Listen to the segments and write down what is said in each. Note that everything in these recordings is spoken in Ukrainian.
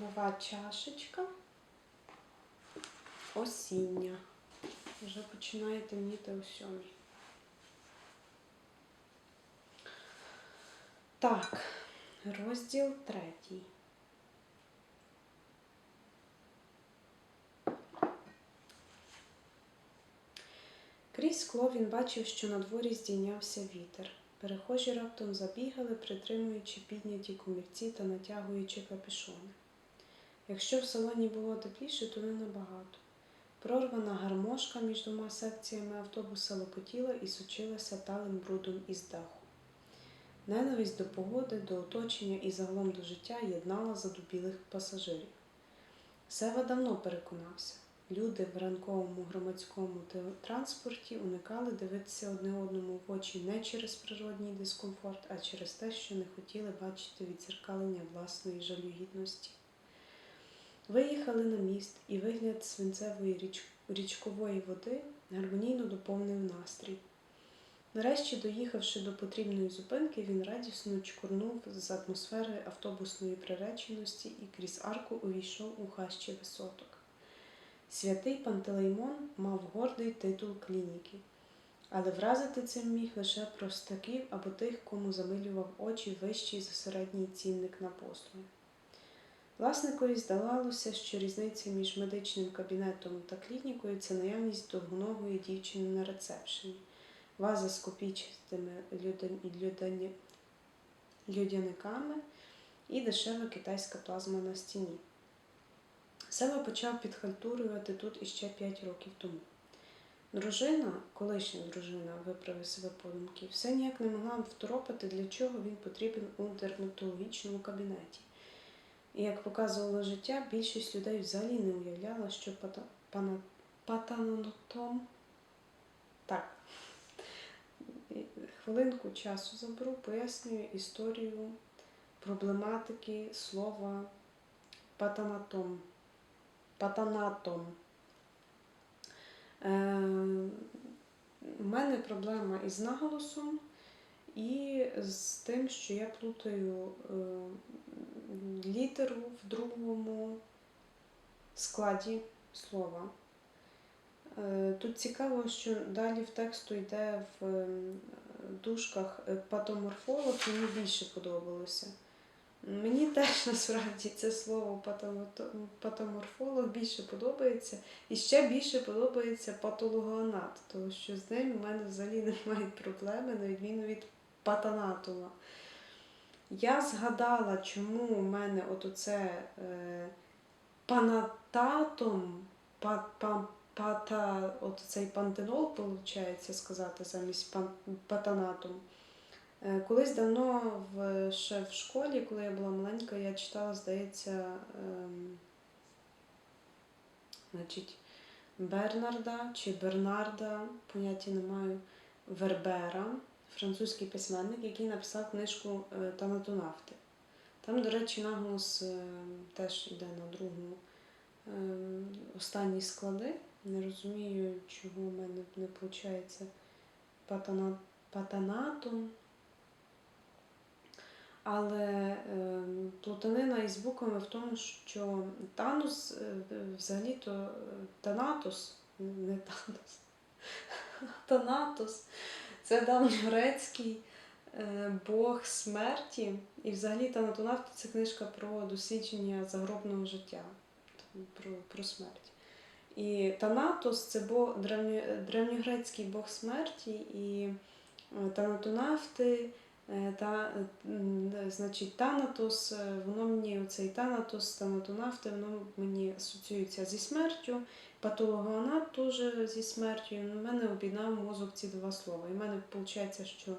Нова чашечка. Осіння. Вже починає темніти о сьомій. Так, розділ третій. Крізь скло він бачив, що на дворі здійнявся вітер. Перехожі раптом забігали, притримуючи підняті комірці та натягуючи капюшони. Якщо в салоні було тепліше, то не набагато. Прорвана гармошка між двома секціями автобуса лопотіла і сочилася талим брудом із даху. Ненависть до погоди, до оточення і загалом до життя єднала задубілих пасажирів. Сева давно переконався. Люди в ранковому громадському транспорті уникали дивитися одне одному в очі не через природній дискомфорт, а через те, що не хотіли бачити відзеркалення власної жалюгідності. Виїхали на міст, і вигляд свинцевої річ... річкової води гармонійно доповнив настрій. Нарешті, доїхавши до потрібної зупинки, він радісно чкурнув з атмосфери автобусної приреченості і крізь арку увійшов у хащі висоток. Святий Пантелеймон мав гордий титул клініки, але вразити цим міг лише простаків або тих, кому замилював очі вищий за середній цінник на послуги. Власникові здавалося, що різниця між медичним кабінетом та клінікою це наявність довгоногої дівчини на рецепшені, ваза з людяні- людяниками і дешева китайська плазма на стіні. Сева почав підхалтурювати тут іще 5 років тому. Дружина, колишня дружина, виправив себе подумки, все ніяк не могла второпати, для чого він потрібен у дерматологічному кабінеті. Як показувало життя, більшість людей взагалі не уявляла, що пата, патанотом. Так. Хвилинку часу заберу, пояснюю історію проблематики слова патанатом. Патанатом. Е, у мене проблема із наголосом і з тим, що я плутаю е, літеру в другому складі слова. Е, Тут цікаво, що далі в тексту йде в е, дужках е, патоморфолог, мені більше подобалося. Мені теж насправді це слово патоморфолог більше подобається. І ще більше подобається патологоанат, тому що з ним у мене взагалі немає проблеми, на відміну від патанатума. Я згадала, чому у мене от оце е, панататом, па, па, пата, от цей пантенол, виходить сказати, замість пан, патанатом. Е, Колись давно в, ще в школі, коли я була маленька, я читала, здається, ем, значить, Бернарда чи Бернарда, поняття не маю, Вербера, французький письменник, який написав книжку е, Танатонавти. Там, до речі, наголос е, теж йде на другому е, останні склади. Не розумію, чого в мене не виходить патана, патанатом. Але е, плутанина із буквами в тому, що Танус взагалі-то Танатос, не Танус, Танатос це давньогрецький е, бог смерті. І взагалі Танатонавт це книжка про дослідження загробного життя, про, про смерть. І Танатос це бог, древньогрецький бог смерті, і е, танатонавти. Е, Та, значить, Танатос, е, воно мені оцей Танатос, Танатонавти, воно мені асоціюється зі смертю. Патологоанат теж зі смертю. У мене об'єднав мозок ці два слова. І в мене виходить, що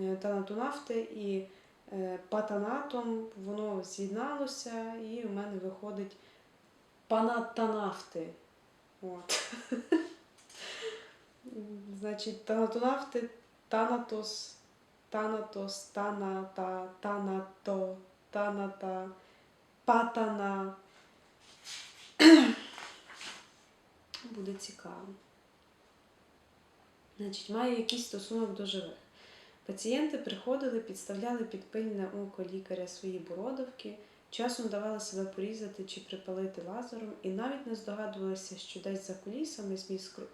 е, танатонавти і е, патанатом воно з'єдналося, і у мене виходить панатанавти. От. Значить, танатонавти, танатос. Танатос, таната, танато, таната, патана. Буде цікаво. Значить, має якийсь стосунок до живих. Пацієнти приходили, підставляли під пильне око лікаря свої бородавки, часом давали себе порізати чи припалити лазером, і навіть не здогадувалися, що десь за кулісами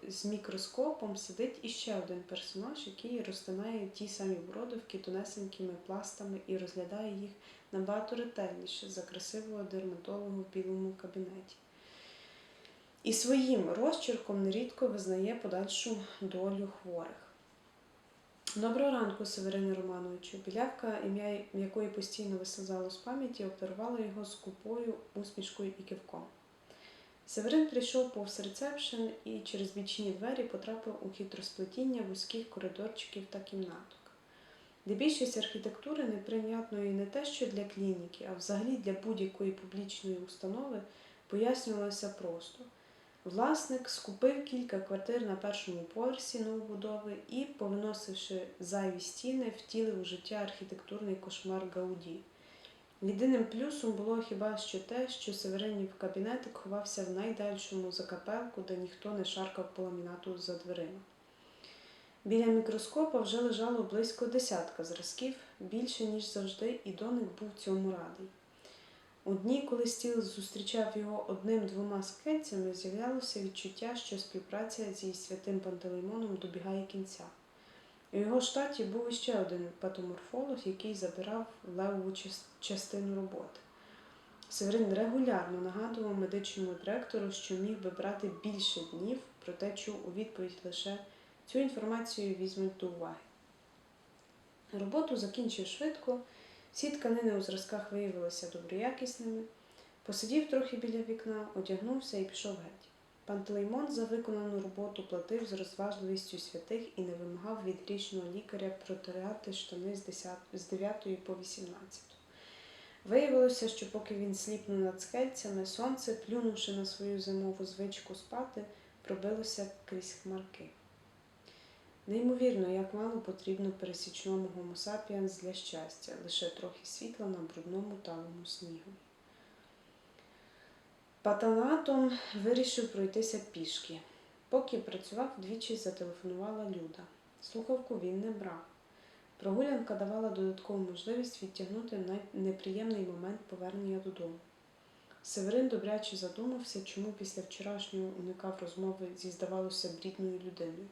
з мікроскопом сидить іще один персонаж, який розтинає ті самі бродовки тонесенькими пластами і розглядає їх набагато ретельніше за красивого дерматолога в білому кабінеті. І своїм розчерком нерідко визнає подальшу долю хворих. Доброго ранку, Северине Романовичу. Білявка, ім'я якої постійно вислизало з пам'яті, обдарувала його скупою усмішкою і кивком. Северин прийшов повз рецепшн і через бічні двері потрапив у хитросплетіння вузьких коридорчиків та кімнаток, де більшість архітектури неприйнятної не те, що для клініки, а взагалі для будь-якої публічної установи пояснювалося просто. Власник скупив кілька квартир на першому поверсі новобудови і, повиносивши зайві стіни, втілив у життя архітектурний кошмар Гауді. Єдиним плюсом було хіба що те, що Северинів кабінетик ховався в найдальшому закапелку, де ніхто не шаркав по ламінату за дверима. Біля мікроскопа вже лежало близько десятка зразків, більше, ніж завжди, і доник був цьому радий. У дні, коли стіл зустрічав його одним-двома скельцями, з'являлося відчуття, що співпраця зі святим Пантелеймоном добігає кінця. У його штаті був іще один патоморфолог, який забирав левову частину роботи. Северин регулярно нагадував медичному директору, що міг би брати більше днів, проте чув у відповідь лише цю інформацію візьмуть до уваги. Роботу закінчив швидко. Всі тканини у зразках виявилися доброякісними. Посидів трохи біля вікна, одягнувся і пішов геть. Пантелеймон за виконану роботу платив з розважливістю святих і не вимагав від річного лікаря протирати штани з 10 з 9 по 18. Виявилося, що поки він сліпнув над скельцями, сонце, плюнувши на свою зимову звичку спати, пробилося крізь хмарки. Неймовірно, як мало потрібно пересічному гомо сапіенс для щастя, лише трохи світла на брудному талому снігу. Паталатом вирішив пройтися пішки. Поки працював, двічі зателефонувала Люда. Слухавку він не брав. Прогулянка давала додаткову можливість відтягнути неприємний момент повернення додому. Северин добряче задумався, чому після вчорашнього уникав розмови зі, здавалося, б, рідною людиною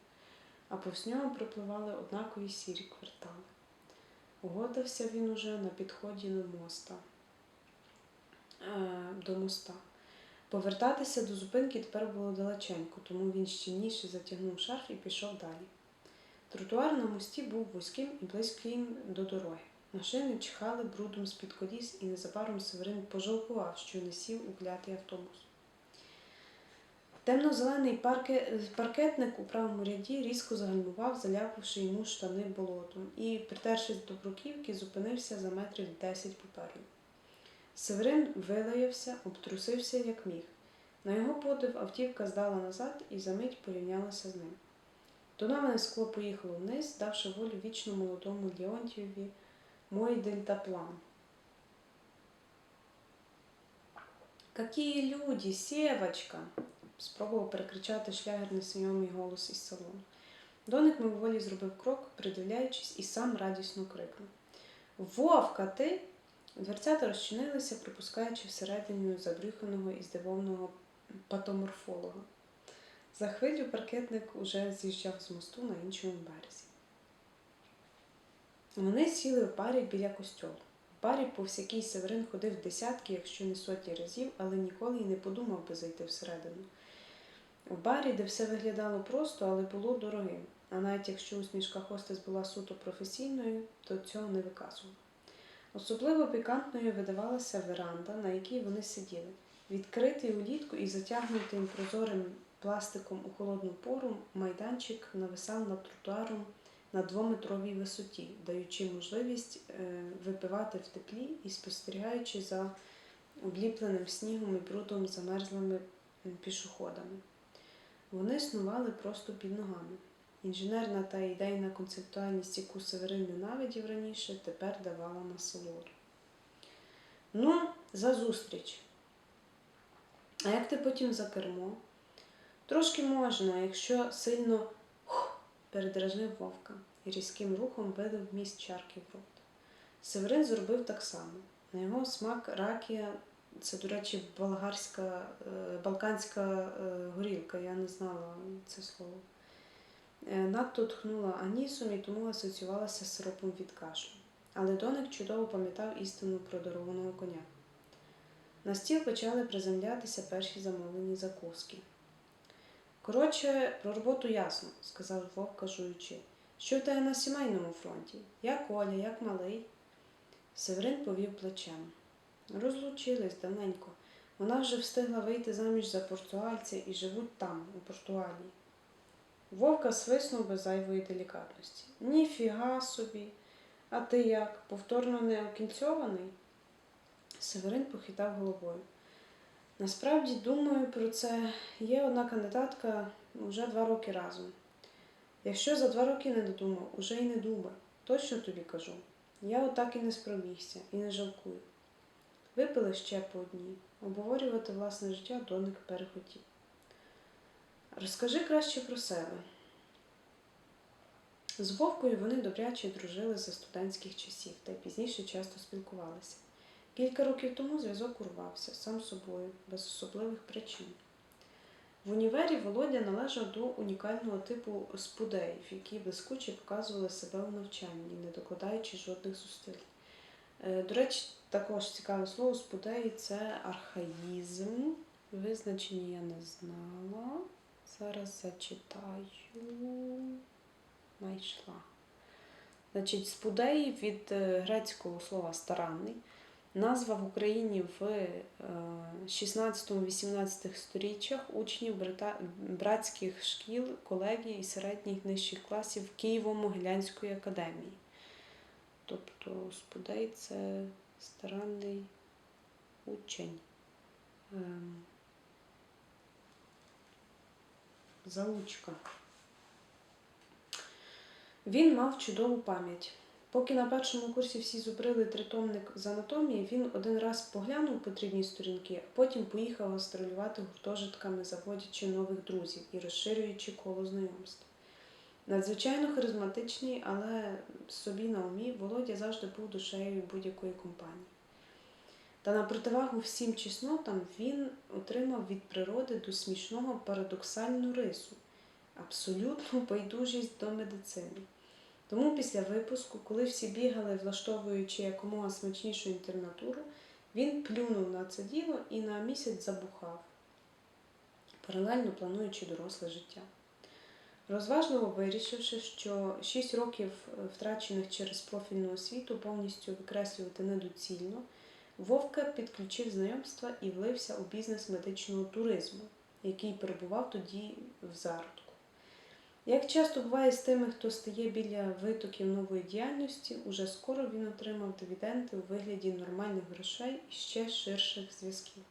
а повз нього припливали однакові сірі квартали. Угодився він уже на підході до моста. Е, до моста. Повертатися до зупинки тепер було далеченько, тому він щільніше затягнув шарф і пішов далі. Тротуар на мості був вузьким і близьким до дороги. Машини чихали брудом з-під коліс, і незабаром Северин пожалкував, що не сів у клятий автобус. Темно-зелений паркетник у правому ряді різко загальмував, заляпавши йому штани болотом, і, притершись до бруківки, зупинився за метрів десять попереду. Северин вилаявся, обтрусився, як міг. На його подив автівка здала назад і за мить порівнялася з ним. Тонаване скло поїхало вниз, давши волю вічно молодому Леонтьєві мой дельтаплан. Какие люди, Сєвочка! Спробував перекричати шлягер несвідомий голос із салону. Доник мимоволі зробив крок, придивляючись, і сам радісно крикнув: Вовка, ти? Дверцята розчинилися, пропускаючи всередину забрюханого і здивованого патоморфолога. За хвилю паркетник уже з'їжджав з мосту на іншому березі. Вони сіли в парі біля костьолу. В парі повз який Северин ходив десятки, якщо не сотні разів, але ніколи й не подумав би зайти всередину. В барі, де все виглядало просто, але було дорогим. А навіть якщо усмішка хостес була суто професійною, то цього не виказував. Особливо пікантною видавалася веранда, на якій вони сиділи. Відкритий улітку і затягнутий прозорим пластиком у холодну пору, майданчик нависав над тротуаром на двометровій висоті, даючи можливість е, випивати в теплі і спостерігаючи за обліпленим снігом і брудом замерзлими пішоходами. Вони снували просто під ногами. Інженерна та ідейна концептуальність, яку Северин ненавидів раніше, тепер давала насолоду. Ну, за зустріч. А як ти потім за кермо? Трошки можна, якщо сильно хух, передражнив вовка і різким рухом видав міст чарки в рот. Северин зробив так само. На його смак ракія це, до речі, болгарська, е, балканська е, горілка. Я не знала це слово. Е, Надто тхнула анісом і тому асоціювалася з сиропом від кашлю. Але Доник чудово пам'ятав істину про дарованого коня. На стіл почали приземлятися перші замовлені закуски. Коротше, про роботу ясно, сказав Вовк, кажуючи. Що в тебе на сімейному фронті? Як Оля, як малий? Северин повів плечем. Розлучились давненько. Вона вже встигла вийти заміж за португальця і живуть там, у Португалії. Вовка свиснув без зайвої делікатності. Ніфіга собі. А ти як? Повторно не окінцьований? Северин похитав головою. Насправді думаю про це. Є одна кандидатка вже два роки разом. Якщо за два роки не додумав, уже й не думай. Точно тобі кажу. Я отак і не спромігся, і не жалкую. Випили ще по одній. Обговорювати власне життя доник перехотів. Розкажи краще про себе. З Вовкою вони добряче дружили за студентських часів та й пізніше часто спілкувалися. Кілька років тому зв'язок урвався сам собою, без особливих причин. В універі Володя належав до унікального типу спудеїв, які блискуче показували себе у навчанні, не докладаючи жодних зусиль. Е, До речі, також цікаве слово спудеї це архаїзм. Визначення я не знала. Зараз зачитаю. Знайшла. Значить, спудеї від е, грецького слова старанний. Назва в Україні в е, 16-18 сторіччях учнів братських шкіл, колегій і середніх нижчих класів Києво-Могилянської академії. Тобто спудей це старанний учень. Ем, Заучка. Він мав чудову пам'ять. Поки на першому курсі всі зубрили тритомник з анатомії, він один раз поглянув потрібні сторінки, а потім поїхав гастролювати гуртожитками, заводячи нових друзів і розширюючи коло знайомств. Надзвичайно харизматичний, але собі на умі, Володя завжди був душею будь-якої компанії. Та на противагу всім чеснотам він отримав від природи до смішного парадоксальну рису абсолютну байдужість до медицини. Тому після випуску, коли всі бігали, влаштовуючи якомога смачнішу інтернатуру, він плюнув на це діло і на місяць забухав, паралельно плануючи доросле життя. Розважливо вирішивши, що 6 років е, втрачених через профільну освіту повністю викреслювати недоцільно, Вовка підключив знайомства і влився у бізнес медичного туризму, який перебував тоді в зародку. Як часто буває з тими, хто стає біля витоків нової діяльності, уже скоро він отримав дивіденди у вигляді нормальних грошей і ще ширших зв'язків.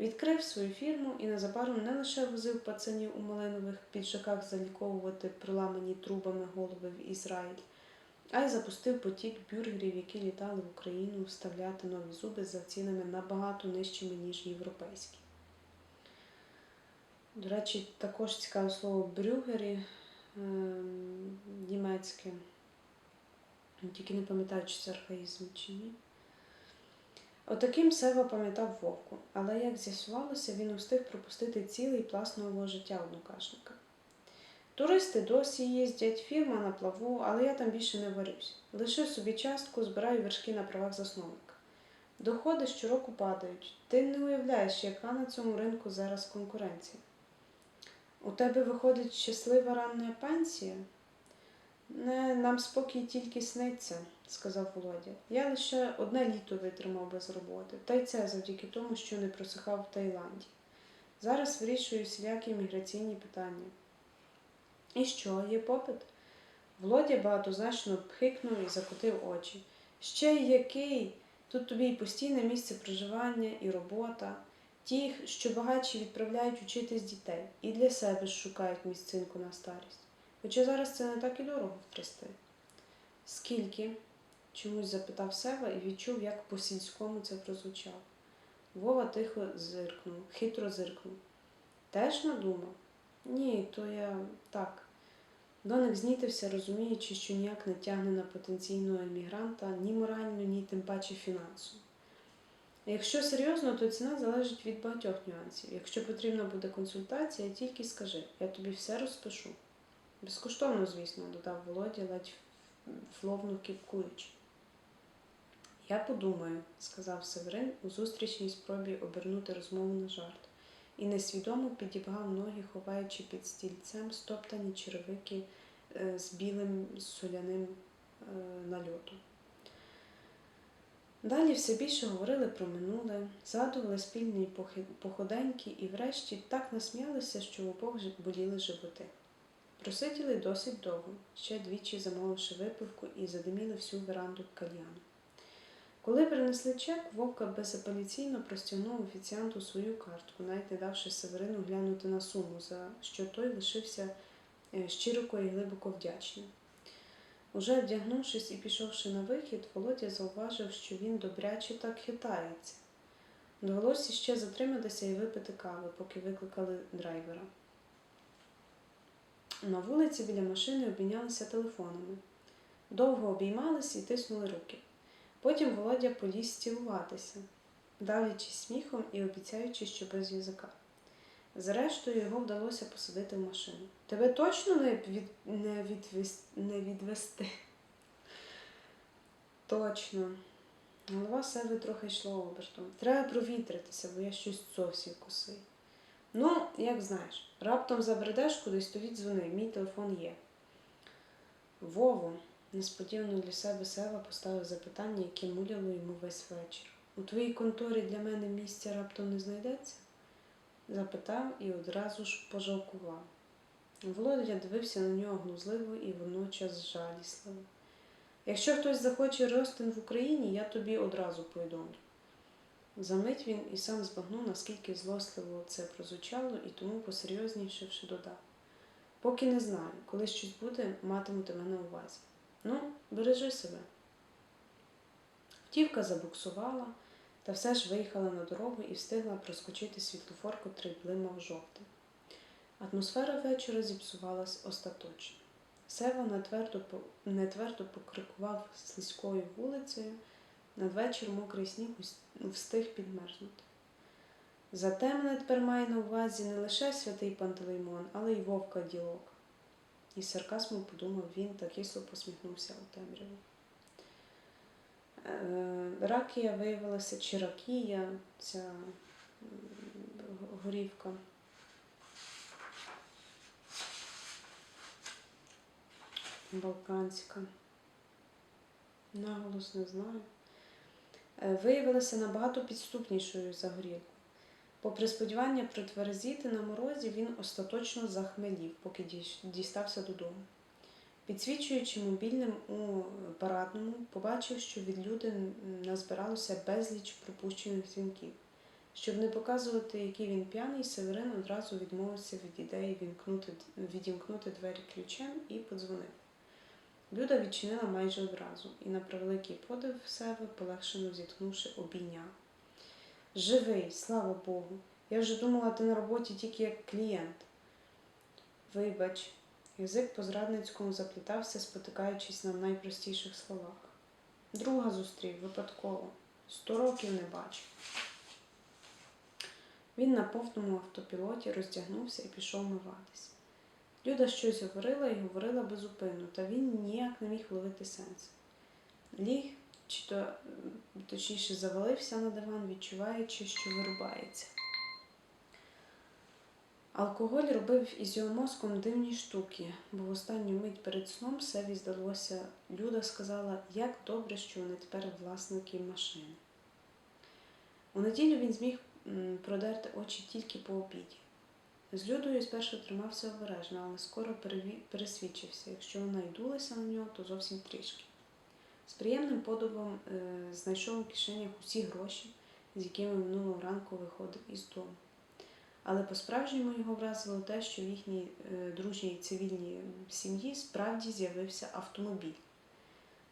Відкрив свою фірму і незабаром не лише возив пацанів у малинових піджаках заліковувати проламані трубами голови в Ізраїль, а й запустив потік бюргерів, які літали в Україну вставляти нові зуби за цінами набагато нижчими, ніж європейські. До речі, також цікаве слово брюгері ем, німецьке. Тільки не пам'ятаю, чи це архаїзм чи ні. Отаким Сева пам'ятав вовку, але, як з'ясувалося, він устиг пропустити цілий пласт нового життя однокашника. Туристи досі їздять, фірма на плаву, але я там більше не варюсь. Лишив собі частку, збираю вершки на правах засновника. Доходи щороку падають. Ти не уявляєш, яка на цьому ринку зараз конкуренція. У тебе виходить щаслива ранна пенсія? Не, нам спокій тільки сниться, сказав Володя. Я лише одне літо витримав без роботи, та й це завдяки тому, що не просихав в Таїланді. Зараз вирішую всілякі міграційні питання. І що, є попит? Володя багатозначно пхикнув і закотив очі. Ще й який? Тут тобі і постійне місце проживання, і робота. Ті, що багатші відправляють учитись дітей, і для себе ж шукають місцинку на старість. Хоча зараз це не так і дорого втрясти. Скільки? Чомусь запитав Сева і відчув, як по-сільському це прозвучало. Вова тихо зиркнув, хитро зиркнув. Теж надумав? Ні, то я так. Доник знітився, розуміючи, що ніяк не тягне на потенційного емігранта ні морально, ні тим паче фінансово. Якщо серйозно, то ціна залежить від багатьох нюансів. Якщо потрібна буде консультація, тільки скажи, я тобі все розпишу. Безкоштовно, звісно, додав Володя, ледь фловно кіпкуючи. Я подумаю, сказав Северин у зустрічній спробі обернути розмову на жарт, і несвідомо підібгав ноги, ховаючи під стільцем стоптані черевики е, з білим соляним е, нальотом. Далі все більше говорили про минуле, згадували спільні походеньки і врешті так насміялися, що у обох боліли животи. Просиділи досить довго, ще двічі замовивши випивку і задиміли всю веранду кальяну. Коли принесли чек, Вовка безапеляційно простягнув офіціанту свою картку, навіть не давши Северину глянути на суму, за що той лишився е, щироко і глибоко вдячним. Уже вдягнувшись і пішовши на вихід, Володя зауважив, що він добряче так хитається. Довелося ще затриматися і випити кави, поки викликали драйвера. На вулиці біля машини обмінялися телефонами. Довго обіймались і тиснули руки. Потім Володя поліз цілуватися, давлячись сміхом і обіцяючи, що без язика. Зрештою, його вдалося посадити в машину. Тебе точно не, від, не, відвес, не відвести? Точно. Голова себе трохи йшла обертом. Треба провітритися, бо я щось зовсім косий. Ну, як знаєш, раптом забредеш кудись, то віддзвони, мій телефон є. Вово, несподівано для себе Сева поставив запитання, яке муляло йому весь вечір. У твоїй конторі для мене місця раптом не знайдеться? запитав і одразу ж пожалкував. Володя дивився на нього глузливо і водночас жалісливо. Якщо хтось захоче ростин в Україні, я тобі одразу повідомлю. Замить він і сам збагнув, наскільки злосливо це прозвучало, і тому, посерйознішивши, додав. Поки не знаю, коли щось буде, матиму тебе на увазі. Ну, бережи себе. Втівка забуксувала, та все ж виїхала на дорогу і встигла проскочити світлофор, котрий блимав жовтим. Атмосфера вечора зіпсувалась остаточно. Сева нетвердо, покрикував слизькою вулицею, надвечір мокрий сніг встиг підмерзнути. Зате мене тепер має на увазі не лише святий Пантелеймон, але й вовка ділок. І з сарказмом подумав він та кисло посміхнувся у темряву. Е, Ракія виявилася чи ракія, ця горівка. Балканська. Наголос не знаю. Е, Виявилася набагато підступнішою за горілку. Попри сподівання протверезіти на морозі, він остаточно захмелів, поки дістався додому. Підсвічуючи мобільним у парадному, побачив, що від люди назбиралося безліч пропущених дзвінків. Щоб не показувати, який він п'яний, Северин одразу відмовився від ідеї відімкнути двері ключем і подзвонив. Люда відчинила майже одразу, і на превеликий подив себе, полегшено зітхнувши, обійняв. Живий, слава Богу. Я вже думала, ти на роботі тільки як клієнт. Вибач, язик по зрадницькому заплітався, спотикаючись на найпростіших словах. Друга зустрів випадково. Сто років не бачив. Він на повному автопілоті роздягнувся і пішов миватись. Люда щось говорила і говорила безупинно, та він ніяк не міг вловити сенс. Ліг, чи то точніше завалився на диван, відчуваючи, що вирубається. Алкоголь робив із його мозком дивні штуки, бо в останню мить перед сном Севі здалося, Люда сказала, як добре, що вони тепер власники машини. У неділю він зміг продерти очі тільки по обіді. З Людою спершу тримався обережно, але скоро пересвідчився. Якщо вона й дулася на нього, то зовсім трішки. З приємним подивом е, знайшов у кишенях усі гроші, з якими минулого ранку виходив із дому. Але по-справжньому його вразило те, що в їхній е, дружній цивільній сім'ї справді з'явився автомобіль.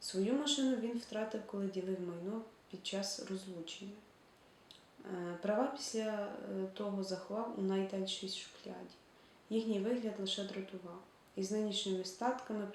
Свою машину він втратив, коли ділив майно під час розлучення. Е, Права після того заховав у найдальшій шухляді. Їхній вигляд лише дратував. із нинішніми статками